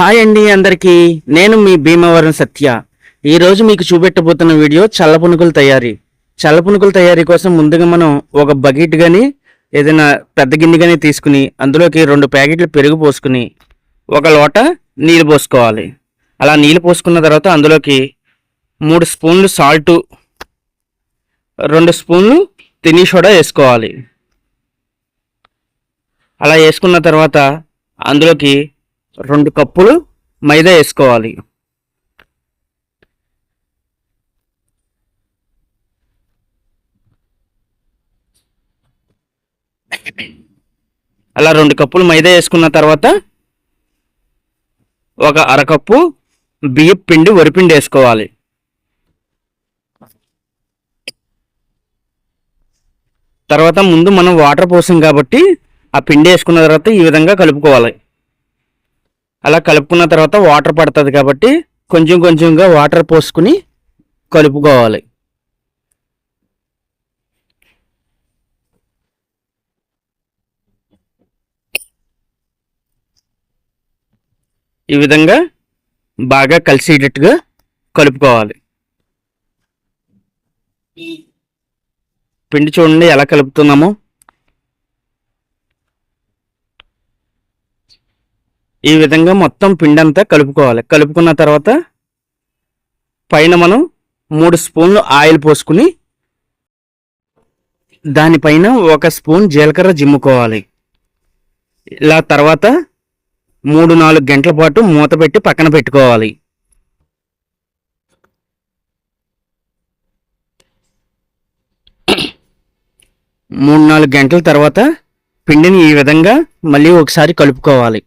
Hi అండి అందరికీ. నేను మీ భీమవరం సత్య. ఈరోజు మీకు చూపెట్టబోతున్న వీడియో చల్ల పునుకుల తయారీ. చల్ల పునుకుల తయారీ కోసం ముందుగా మనం ఒక బకెట్ కానీ ఏదైనా పెద్ద గిన్నె కానీ తీసుకుని అందులోకి రెండు ప్యాకెట్లు పెరుగు పోసుకుని ఒక లోట నీళ్ళు పోసుకోవాలి. అలా నీళ్ళు పోసుకున్న తర్వాత అందులోకి మూడు స్పూన్లు సాల్టు రెండు స్పూన్లు తిని సోడా వేసుకోవాలి. అలా వేసుకున్న తర్వాత అందులోకి రెండు కప్పులు మైదా వేసుకోవాలి. అలా రెండు కప్పులు మైదా వేసుకున్న తర్వాత ఒక అరకప్పు బియ్యం పిండి వరిపిండి వేసుకోవాలి. తర్వాత ముందు మనం వాటర్ పోసాం కాబట్టి ఆ పిండి వేసుకున్న తర్వాత ఈ విధంగా కలుపుకోవాలి. అలా కలుపుకున్న తర్వాత వాటర్ పడుతుంది కాబట్టి కొంచెం కొంచెంగా వాటర్ పోసుకుని కలుపుకోవాలి. ఈ విధంగా బాగా కలిసేటట్టుగా కలుపుకోవాలి. పిండి చూడండి ఎలా కలుపుతున్నామో. ఈ విధంగా మొత్తం పిండి అంతా కలుపుకోవాలి. కలుపుకున్న తర్వాత పైన మనం మూడు స్పూన్లు ఆయిల్ పోసుకుని దానిపైన ఒక స్పూన్ జీలకర్ర జిమ్ముకోవాలి ఇలా తర్వాత మూడు నాలుగు గంటల పాటు మూత పెట్టి పక్కన పెట్టుకోవాలి. మూడు నాలుగు గంటల తర్వాత పిండిని ఈ విధంగా మళ్ళీ ఒకసారి కలుపుకోవాలి.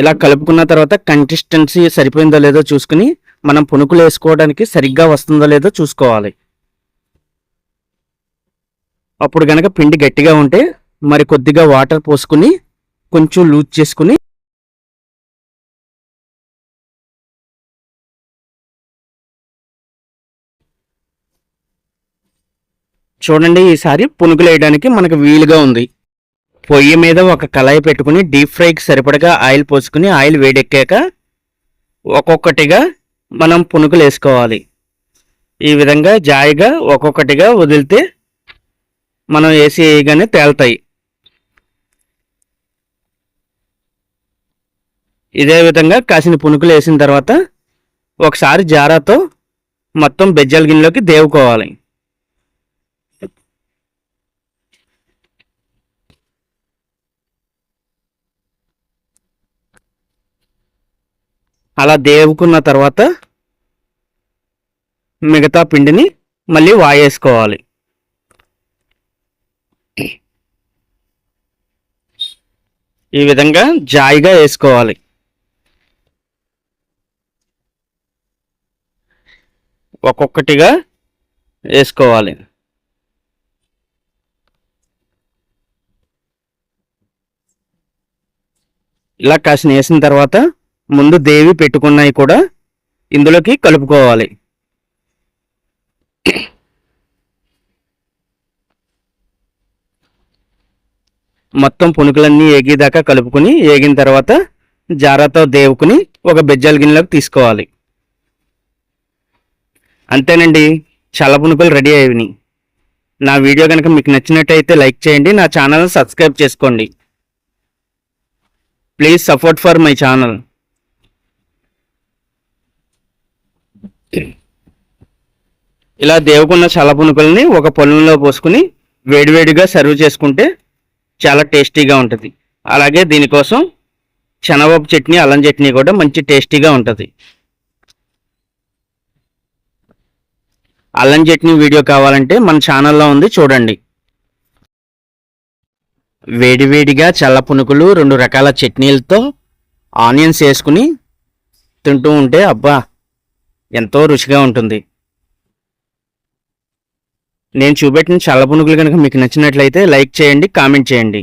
ఇలా కలుపుకున్న తర్వాత కన్సిస్టెన్సీ సరిపోయిందో లేదో చూసుకుని మనం పునుకులు వేసుకోవడానికి సరిగ్గా వస్తుందో లేదో చూసుకోవాలి. అప్పుడు గనక పిండి గట్టిగా ఉంటే మరి కొద్దిగా వాటర్ పోసుకుని కొంచెం లూజ్ చేసుకుని చూడండి ఈసారి పునుకులు వేయడానికి మనకు వీలుగా ఉంది. పొయ్యి మీద ఒక కళాయి పెట్టుకుని డీప్ ఫ్రైకి సరిపడగా ఆయిల్ పోసుకుని ఆయిల్ వేడెక్కాక ఒక్కొక్కటిగా మనం పునుకులు వేసుకోవాలి. ఈ విధంగా జాయిగా ఒక్కొక్కటిగా వదిలితే మనం వేసి వేయగానే తేలుతాయి. ఇదే విధంగా కాసిన పునుకులు వేసిన తర్వాత ఒకసారి జారాతో మొత్తం బెజ్జల గిన్నెలోకి దేవుకోవాలి. అలా దేవుకున్న తర్వాత మిగతా పిండిని మళ్ళీ వాయేసుకోవాలి. ఈ విధంగా జాయిగా వేసుకోవాలి. ఒక్కొక్కటిగా వేసుకోవాలి. ఇలా కాసిన వేసిన తర్వాత ముందు దేవి పెట్టుకున్నవి కూడా ఇందులోకి కలుపుకోవాలి. మొత్తం పునుకులన్నీ ఏగేదాకా కలుపుకుని ఏగిన తర్వాత జారాతో దేవుకుని ఒక బెజ్జాల గిన్నెలోకి తీసుకోవాలి. అంతేనండి చల్ల పునుకులు రెడీ అయ్యి నా వీడియో కనుక మీకు నచ్చినట్టయితే లైక్ చేయండి నా ఛానల్ సబ్స్క్రైబ్ చేసుకోండి. Please support for my channel. ఇలా దేవుకున్న చల్ల ఒక పొలంలో పోసుకుని వేడివేడిగా సర్వ్ చేసుకుంటే చాలా టేస్టీగా ఉంటుంది. అలాగే దీనికోసం శనగపప్పు చట్నీ అల్లం చట్నీ కూడా మంచి టేస్టీగా ఉంటుంది. అల్లం చట్నీ వీడియో కావాలంటే మన ఛానల్లో ఉంది చూడండి. వేడివేడిగా చల్ల పునుకులు రెండు రకాల చట్నీలతో ఆనియన్స్ వేసుకుని తింటూ ఉంటే అబ్బా ఎంతో రుచిగా ఉంటుంది. నేను చూపెట్టిన చల్ల పునుగులు కనుక మీకు నచ్చినట్లయితే లైక్ చేయండి కామెంట్ చేయండి.